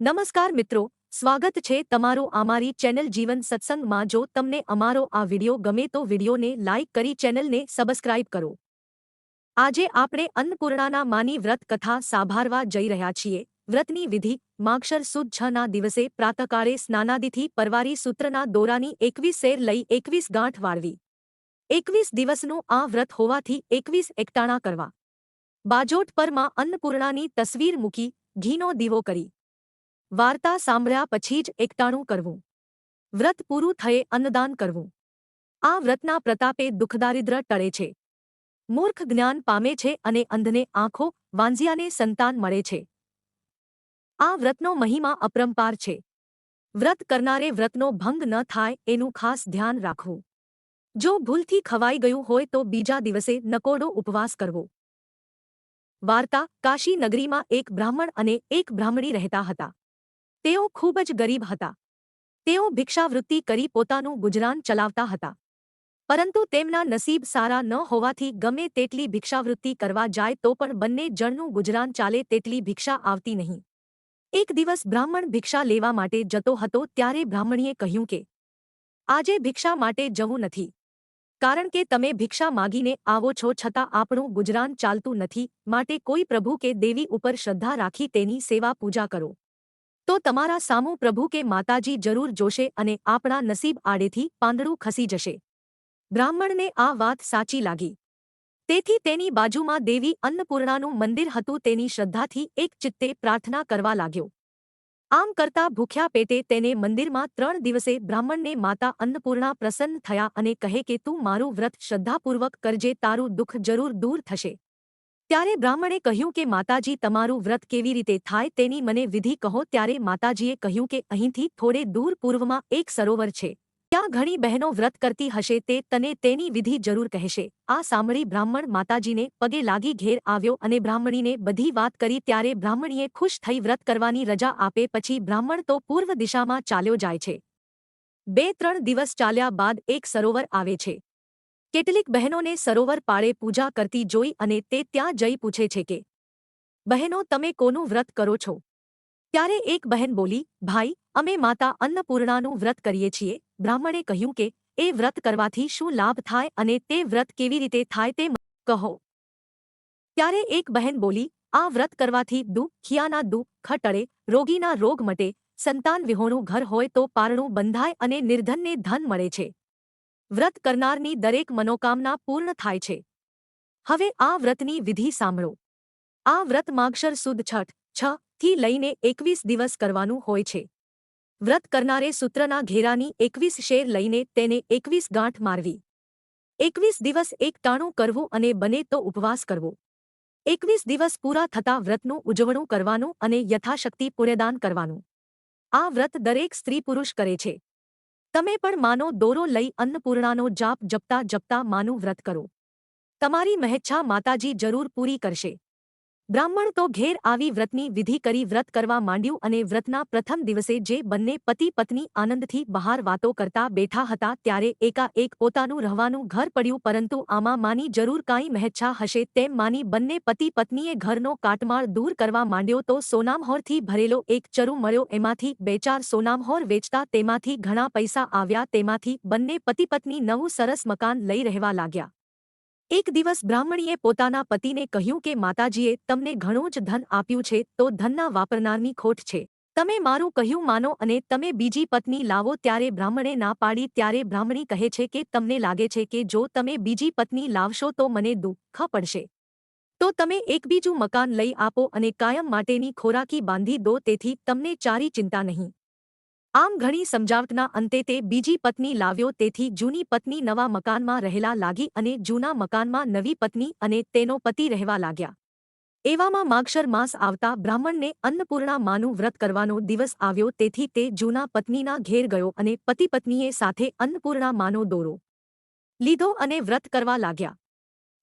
નમસ્કાર મિત્રો, સ્વાગત છે તમારું અમારી ચેનલ જીવન સત્સંગમાં. જો તમને અમારો આ વિડિયો ગમે તો વિડિયોને લાઇક કરી ચેનલને સબસ્ક્રાઇબ કરો. આજે આપણે અન્નપૂર્ણાના માની વ્રત કથા સાંભારવા જઈ રહ્યા છીએ. વ્રતની વિધિ માક્ષર સુદ છના દિવસે પ્રાતકાળે સ્નાનાદિથી પરવારી સૂત્રના દોરાની એકવીસ શેર લઈ એકવીસ ગાંઠ વાળવી. એકવીસ દિવસનું આ વ્રત હોવાથી એકવીસ એકટાણા કરવા. બાજોટ પરમાં અન્નપૂર્ણાની તસવીર મૂકી ઘીનો દીવો કરી. વાર્તા સાંભળ્યા પછી જ એકટાણું કરવું. વ્રત પૂરું થયે અન્નદાન કરવું. આ વ્રતના પ્રતાપે દુઃખદારિદ્ર ટળે છે. મૂર્ખ જ્ઞાન પામે છે અને અંધને આંખો વાંઝિયાને સંતાન મળે છે. આ વ્રતનો મહિમા અપરંપાર છે. વ્રત કરનારે વ્રતનો ભંગ ન થાય એનું ખાસ ધ્યાન રાખવું. જો ભૂલથી ખવાઈ ગયું હોય તો બીજા દિવસે નકોડો ઉપવાસ કરવો. વાર્તા કાશી નગરીમાં એક બ્રાહ્મણ અને એક બ્રાહ્મણી રહેતા હતા. તેઓ ખૂબ જ ગરીબ હતા. તેઓ ભિક્ષાવૃત્તિ કરી પોતાનું ગુજરાન ચલાવતા હતા. પરંતુ તેમના નસીબ સારા ન હોવાથી ગમે તેટલી ભિક્ષાવૃત્તિ કરવા જાય તો પણ બંને જણનું ગુજરાન ચાલે તેટલી ભિક્ષા આવતી નહીં. એક દિવસ બ્રાહ્મણ ભિક્ષા લેવા માટે જતો હતો ત્યારે બ્રાહ્મણીએ કહ્યું કે, આજે ભિક્ષા માટે જવું નથી. કારણ કે તમે ભિક્ષા માગીને આવો છો છતાં આપણું ગુજરાન ચાલતું નથી. માટે કોઈ પ્રભુ કે દેવી ઉપર શ્રદ્ધા રાખી તેની સેવા પૂજા કરો. તો તમારા સામું પ્રભુ કે માતાજી જરૂર જોશે અને આપણા નસીબ આડેથી પાંદડું ખસી જશે. બ્રાહ્મણને આ વાત સાચી લાગી. તેથી તેની બાજુમાં દેવી અન્નપૂર્ણાનું મંદિર હતું તેની શ્રદ્ધાથી એક ચિત્તે પ્રાર્થના કરવા લાગ્યો. આમ કરતા ભૂખ્યા પેટે તેને મંદિરમાં ત્રણ દિવસે બ્રાહ્મણને માતા અન્નપૂર્ણા પ્રસન્ન થયા અને કહે કે તું મારું વ્રત શ્રદ્ધાપૂર્વક કરજે તારું દુઃખ જરૂર દૂર થશે. ત્યારે બ્રાહ્મણે કહ્યું કે, માતાજી, તમારું વ્રત કેવી રીતે થાય તેની મને વિધિ કહો. ત્યારે માતાજીએ કહ્યું કે, અહીંથી થોડે દૂર પૂર્વમાં એક સરોવર છે. ત્યાં ઘણી બહેનો વ્રત કરતી હશે તે તને તેની વિધિ જરૂર કહેશે. આ સાંભળી બ્રાહ્મણ માતાજીને પગે લાગી ઘેર આવ્યો અને બ્રાહ્મણીને બધી વાત કરી ત્યારે બ્રાહ્મણીએ ખુશ થઈ વ્રત કરવાની રજા આપે પછી બ્રાહ્મણ તો પૂર્વ દિશામાં ચાલ્યો જાય છે. બે ત્રણ દિવસ ચાલ્યા બાદ એક સરોવર આવે છે. કેટલીક બહેનોને સરોવર પાળે પૂજા કરતી જોઈ અને તે ત્યાં જઈ પૂછે છે કે, બહેનો, તમે કોનું વ્રત કરો છો? ત્યારે એક બહેન બોલી, ભાઈ, અમે માતા અન્નપૂર્ણાનું વ્રત કરીએ છીએ. બ્રાહ્મણે કહ્યું કે, એ વ્રત કરવાથી શું લાભ થાય અને તે વ્રત કેવી રીતે થાય તે કહો. ત્યારે એક બહેન બોલી, આ વ્રત કરવાથી દુઃખિયાના દુઃખ ટળે રોગીના રોગ મટે, સંતાન વિહોણું ઘર હોય તો પારણું બંધાય અને નિર્ધનને ધન મળે છે. વ્રત કરનારની દરેક મનોકામના પૂર્ણ થાય છે. હવે આ વ્રતની વિધિ સાંભળો. આ વ્રત માગશર સુદ છઠ, છ થી લઈને એકવીસ દિવસ કરવાનું હોય છે. વ્રત કરનારે સૂત્રના ઘેરાની એકવીસ શેર લઈને તેને એકવીસ ગાંઠ મારવી. એકવીસ દિવસ એક ટાણું કરવું અને બને તો ઉપવાસ કરવો. એકવીસ દિવસ પૂરા થતાં વ્રતનું ઉજવણું કરવાનું અને યથાશક્તિ પુણ્યદાન કરવાનું. આ વ્રત દરેક સ્ત્રી પુરુષ કરે છે. તમે પણ માનો દોરો લઈ અન્નપૂર્ણાનો જાપ જપતા જપતા માનું વ્રત કરો. તમારી મહેચ્છા માતાજી જરૂર પૂરી કરશે. બ્રાહ્મણ તો ઘેર આવી વ્રતની વિધિ કરી વ્રત કરવા માંડ્યું અને વ્રતના પ્રથમ દિવસે જે બંને પતિ પત્ની આનંદથી બહાર વાતો કરતા બેઠા હતા ત્યારે એકાએક પોતાનું રહેવાનું ઘર પડ્યું પરંતુ આમાં માની જરૂર કાંઈ મહેચ્છા હશે તેમ માની બંને પતિ પત્નીએ ઘરનો કાટમાળ દૂર કરવા માંડ્યો તો સોનામહોરથી ભરેલો એક ચરુ મળ્યો એમાંથી બે ચાર સોનામહોર વેચતા તેમાંથી ઘણા પૈસા આવ્યા તેમાંથી બંને પતિ પત્ની નવું સરસ મકાન લઈ રહેવા લાગ્યા. એક દિવસ બ્રાહ્મણીએ પોતાના પતિને કહ્યું કે, માતાજીએ, તમને ઘણું જ ધન આપ્યું છે, તો ધનના વાપરનારની ખોટ છે. તમે મારું કહ્યું માનો અને તમે બીજી પત્ની લાવો ત્યારે બ્રાહ્મણે ના પાડી, ત્યારે બ્રાહ્મણી કહે છે કે, તમને લાગે છે કે જો તમે બીજી પત્ની લાવશો તો મને દુઃખ પડશે. તો તમે એક બીજું મકાન લઈ આપો અને કાયમ માટેની ખોરાકી બાંધી દો, તેથી તમને ચારી ચિંતા નહીં. આમ ઘણી સમજાવટના અંતે તે બીજી પત્ની લાવ્યો તેથી જૂની પત્ની નવા મકાનમાં રહેલા લાગી અને જૂના મકાનમાં નવી પત્ની અને તેનો પતિ રહેવા લાગ્યા. એવામાં માગશર માસ આવતા બ્રાહ્મણને અન્નપૂર્ણા માનું વ્રત કરવાનો દિવસ આવ્યો તેથી તે જૂના પત્નીના ઘેર ગયો અને પતિ પત્નીએ સાથે અન્નપૂર્ણા માનો દોરો. લીધો અને વ્રત કરવા લાગ્યા.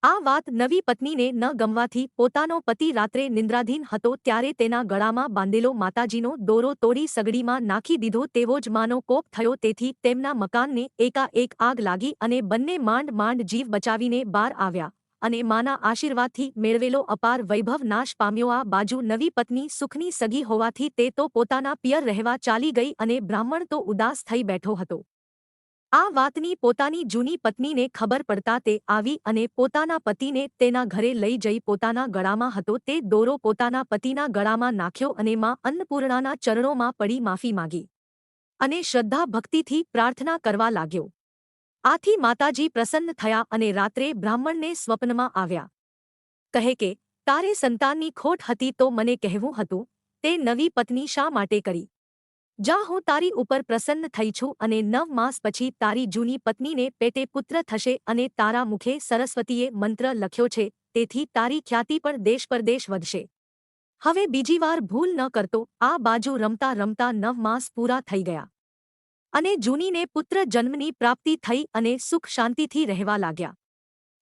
આ વાત નવી પત્નીને ન ગમવાથી પોતાનો પતિ રાત્રે નિંદ્રાધીન હતો ત્યારે તેના ગળામાં બાંધેલો માતાજીનો દોરો તોડી સગડીમાં નાખી દીધો તેવો જ માનો કોપ થયો તેથી તેમના મકાનને એકાએક આગ લાગી અને બંને માંડ માંડ જીવ બચાવીને બહાર આવ્યા અને માના આશીર્વાદથી મેળવેલો અપાર વૈભવ નાશ પામ્યો. આ બાજુ નવી પત્ની સુખની સગી હોવાથી તે તો પોતાના પિયર રહેવા ચાલી ગઈ અને બ્રાહ્મણ તો ઉદાસ થઈ બેઠો હતો. આ વાતની પોતાની જૂની પત્નીને ખબર પડતા તે આવી અને પોતાના પતિને તેના ઘરે લઈ જઈ પોતાના ગળામાં હતો. તે દોરો પોતાના પતિના ગળામાં નાખ્યો અને માં અન્નપૂર્ણાના ચરણોમાં પડી માફી માગી અને શ્રદ્ધા ભક્તિથી પ્રાર્થના કરવા લાગ્યો. આથી માતાજી પ્રસન્ન થયા અને રાત્રે બ્રાહ્મણને સ્વપ્નમાં આવ્યા. કહે કે, તારે સંતાનની ખોટ હતી તો મને કહેવું હતું, તે નવી પત્ની શા માટે કરી? જા હું તારી ઉપર પ્રસન્ન થઈ છું અને નવ માસ પછી તારી જૂની પત્નીને પેટે પુત્ર થશે અને તારા મુખે સરસ્વતીએ મંત્ર લખ્યો છે, તેથી તારી ખ્યાતિ પણ દેશ પરદેશ વધશે. હવે બીજી વાર ભૂલ ન કરતો, આ બાજુ રમતા રમતા નવ માસ પૂરા થઈ ગયા. અને જૂનીને પુત્ર જન્મની પ્રાપ્તિ થઈ અને સુખ શાંતિથી રહેવા લાગ્યા.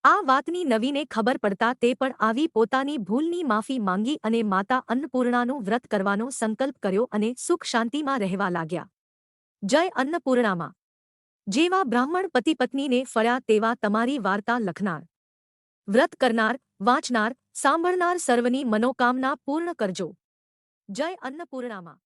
આ વાતની નવીને ખબર પડતા તે પણ આવી પોતાની ભૂલની માફી માંગી અને માતા અન્નપૂર્ણાનું વ્રત કરવાનો સંકલ્પ કર્યો અને સુખ શાંતિમાં રહેવા લાગ્યા. જય અન્નપૂર્ણામાં. જેવા બ્રાહ્મણ પતિ પત્નીને ફળ્યા તેવા તમારી વાર્તા લખનાર. વ્રત કરનાર, વાંચનાર, સાંભળનાર સર્વની મનોકામના પૂર્ણ કરજો. જય અન્નપૂર્ણામાં.